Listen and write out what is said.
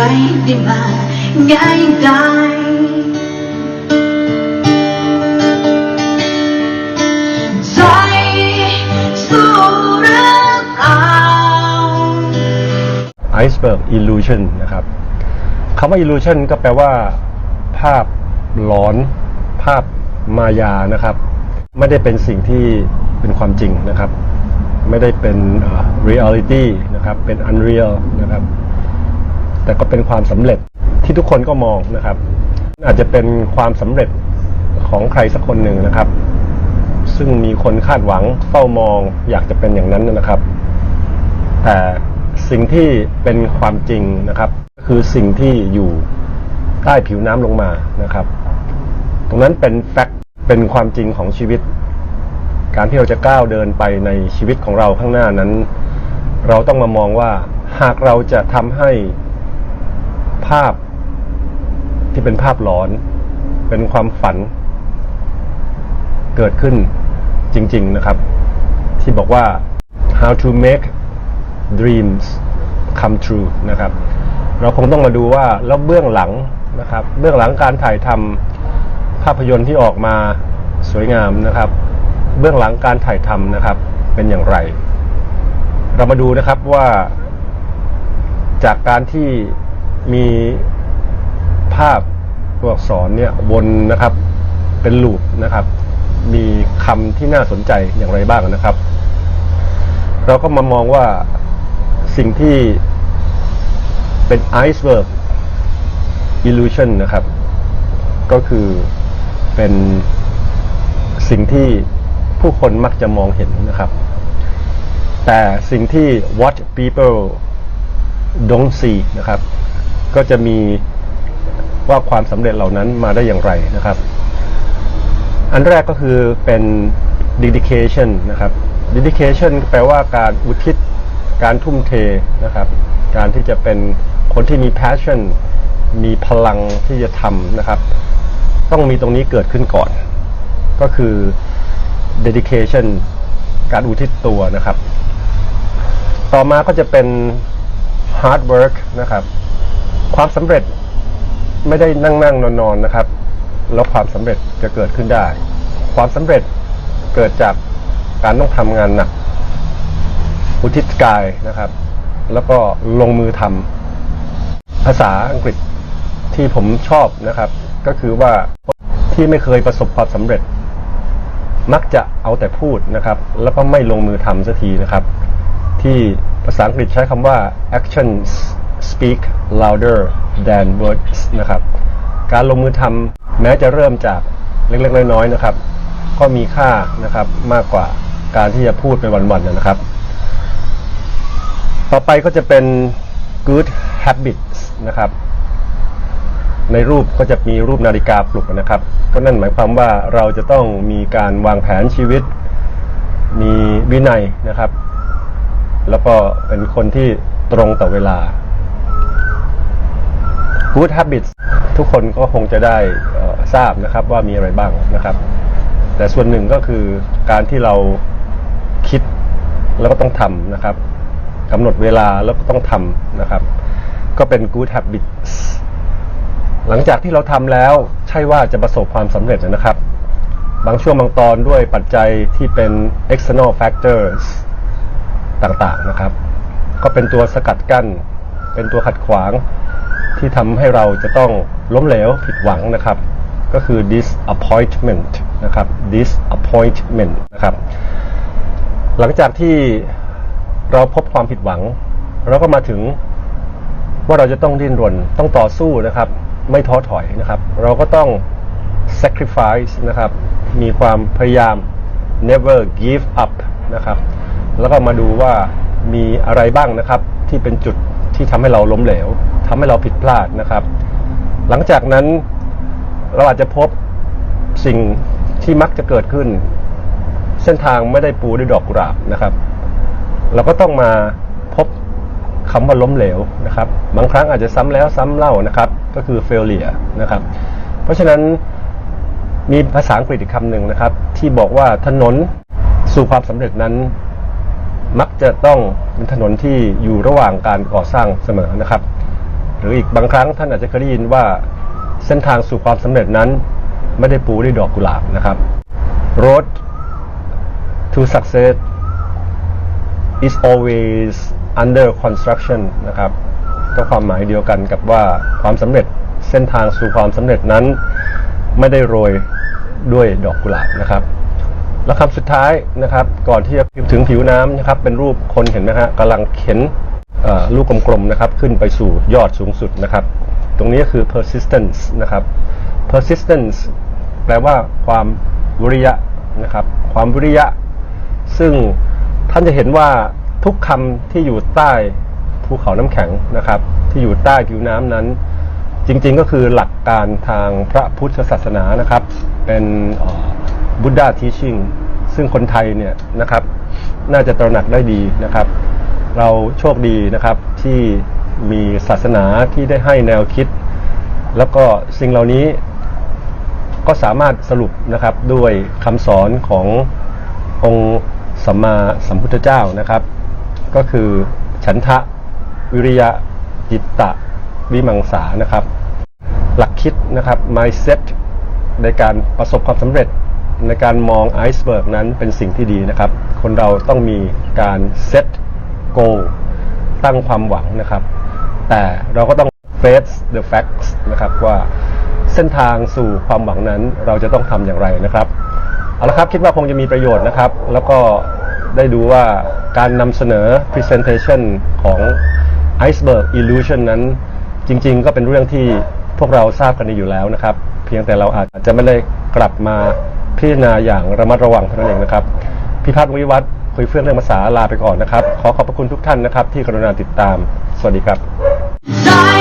รได้มาง่ายได้ใจสู้หรือเปล่า Iceberg Illusion นะครับคำว่า Illusion ก็แปลว่า ภาพหลอน ภาพมายานะครับ ไม่ได้เป็นสิ่งที่เป็นความจริงนะครับ ไม่ได้เป็นเอ่อ reality นะครับ เป็น unreal นะครับ แต่ก็เป็นความสำเร็จที่ทุกคนก็มองนะครับ อาจจะเป็นความสำเร็จของใครสักคนหนึ่งนะครับ ซึ่งมีคนคาดหวังเฝ้ามองอยากจะเป็นอย่างนั้นนะครับ แต่สิ่งที่เป็นความจริงนะครับ คือสิ่งที่อยู่ใต้ผิวน้ำลงมานะครับ ตรงนั้นเป็นแฟกต์เป็นความจริงของชีวิต การที่เราจะก้าวเดินไปในชีวิตของเราข้างหน้านั้น เราต้องมามองว่าหากเราจะทำให้ ภาพที่เป็นภาพหลอน เป็นความฝัน เกิดขึ้นจริง ๆนะครับ ที่บอกว่า how to make dreams come true นะครับ เราคงต้องมาดูว่าแล้วเบื้องหลังนะครับ เบื้องหลังการถ่ายทำภาพยนตร์ที่ออกมาสวยงามนะครับ เบื้องหลังการถ่ายทำนะครับ เป็นอย่างไร เรามาดูนะครับว่าจากการที่ มีภาพตัวอักษรเนี่ยวนนะครับ เป็นลูปนะครับ มีคำที่น่าสนใจอย่างไรบ้างนะครับ เราก็มามองว่าสิ่งที่เป็น iceberg illusion นะครับ ก็คือเป็นสิ่งที่ผู้คนมักจะมองเห็นนะครับ แต่สิ่งที่ what people don't see นะครับ ก็จะมีว่าความสำเร็จเหล่านั้นมาได้อย่างไรนะครับ อันแรกก็คือเป็น dedication นะครับ dedication แปลว่าการอุทิศการทุ่มเทนะครับ การที่จะเป็นคนที่มี passion มีพลังที่จะทำนะครับ ต้องมีตรงนี้เกิดขึ้นก่อน ก็คือ dedication การอุทิศตัวนะครับ ต่อมาก็จะเป็น hard work นะครับ ความสำเร็จไม่ได้นั่งนั่งนอนนอนๆนะครับ แล้วความสำเร็จจะเกิดขึ้นได้ ความสำเร็จเกิดจากการต้องทำงานหนักอุทิศกายนะครับ แล้วก็ลงมือทำภาษาอังกฤษที่ผมชอบนะครับ ก็คือว่าที่ไม่เคยประสบความสำเร็จ มักจะเอาแต่พูดนะครับ แล้วก็ไม่ลงมือทำสักทีนะครับ ที่ภาษาอังกฤษใช้คำว่า actions speak louder than words นะครับ การลงมือทำแม้จะเริ่มจากเล็กๆ น้อยๆนะครับ ก็มีค่านะครับมากกว่าการที่จะพูดไปวันๆนะครับ ต่อไปก็จะเป็น good habits นะครับ ในรูปก็จะมีรูปนาฬิกาปลุกนะครับ ก็นั่นหมายความว่าเราจะต้องมีการวางแผนชีวิต มีวินัยนะครับ แล้วก็เป็นคนที่ตรงต่อเวลา Good habits ทุกคนก็คงจะได้ทราบนะครับว่ามีอะไรบ้างนะครับ แต่ส่วนหนึ่งก็คือการที่เราคิดแล้วก็ต้องทำนะครับกำหนดเวลาแล้วก็ต้องทำนะครับ ก็เป็น good habits หลังจากที่เราทำแล้วใช่ว่าจะประสบความสำเร็จนะครับ บางช่วงบางตอนด้วยปัจจัยที่เป็น external factors ต่างๆนะครับ ก็เป็นตัวสกัดกั้น เป็นตัวขัดขวาง ที่ทำให้เราจะต้องล้มเหลวผิดหวังนะครับ ก็คือ disappointment นะครับ disappointment นะครับ หลังจากที่เราพบความผิดหวัง เราก็มาถึงว่าเราจะต้องดิ้นรนต้องต่อสู้นะครับ ไม่ท้อถอยนะครับ เราก็ต้อง sacrifice นะครับ มีความพยายาม never give up นะครับ แล้วก็มาดูว่ามีอะไรบ้างนะครับที่เป็นจุดที่ทำให้เราล้มเหลว ทำให้เราผิดพลาดนะครับ หลังจากนั้นเราอาจจะพบสิ่งที่มักจะเกิดขึ้น เส้นทางไม่ได้ปูด้วยดอกกุหลาบนะครับ เราก็ต้องมาพบคำว่าล้มเหลวนะครับ บางครั้งอาจจะซ้ำแล้วซ้ำเล่านะครับ ก็คือ failure นะครับ เพราะฉะนั้นมีภาษาอังกฤษอีกคำหนึ่งนะครับ ที่บอกว่าถนนสู่ความสำเร็จนั้น มักจะต้องเป็นถนนที่อยู่ระหว่างการก่อสร้างเสมอนะครับ หรืออีกบางครั้งท่านอาจจะเคยได้ยินว่าเส้นทางสู่ความสำเร็จนั้น ไม่ได้ปูด้วยดอกกุหลาบนะครับ road to success is always under construction นะครับก็ความหมายเดียวกันกับว่าความสำเร็จเส้นทางสู่ความสำเร็จนั้น ไม่ได้โรยด้วยดอกกุหลาบนะครับแล้วคำสุดท้ายนะครับ ก่อนที่จะถึงผิวน้ำนะครับ เป็นรูปคนเห็นไหมฮะกำลังเข็น ลูกกลมๆนะครับขึ้นไปสู่ยอดสูงสุดนะครับ ตรงนี้คือ persistence นะครับ persistence แปลว่าความวิริยะนะครับ ความวิริยะ ซึ่งท่านจะเห็นว่าทุกคำที่อยู่ใต้ภูเขาน้ำแข็งนะครับ ที่อยู่ใต้ผิวน้ำนั้น จริงๆก็คือหลักการทางพระพุทธศาสนานะครับ เป็นบุต h าทีชิ่งซึ่งคนไทยเนี่ยนะครับ น่าจะตระหนักได้ดีนะครับ เราโชคดีนะครับที่มีศาสนาที่ได้ให้แนวคิด แล้วก็สิ่งเหล่านี้ก็สามารถสรุปนะครับด้วยคำสอนขององค์สัมมาสัมพุทธเจ้านะครับ ก็คือฉันทะวิริยะจิตตะวิมังสานะครับ หลักคิดนะครับ mindset ในการประสบความสำเร็จในการมองไอซ์เบิร์กนั้นเป็นสิ่งที่ดีนะครับ คนเราต้องมีการ set goal ตั้ ตั้งความหวังนะครับ แต่เราก็ต้อง face the facts นะครับว่าเส้นทางสู่ความหวังนั้นเราจะต้องทำอย่างไรนะครับเอาละครับคิดว่าคงจะมีประโยชน์นะครับ แล้วก็ได้ดูว่าการนำเสนอ presentation ของ Iceberg Illusion นั้น จริงๆ ก็เป็นเรื่องที่พวกเราทราบกันดีอยู่แล้วนะครับ เพียงแต่เราอาจจะไม่ได้กลับมาพิจารณาอย่างระมัดระวังเท่านั้นเองนะครับ พิพัฒน์วิวัฒน์คุยเฟื่องเรื่องภาษาลาไปก่อนนะครับ ขอขอบพระคุณทุกท่านนะครับ ที่กรุณาติดตาม สวัสดีครับ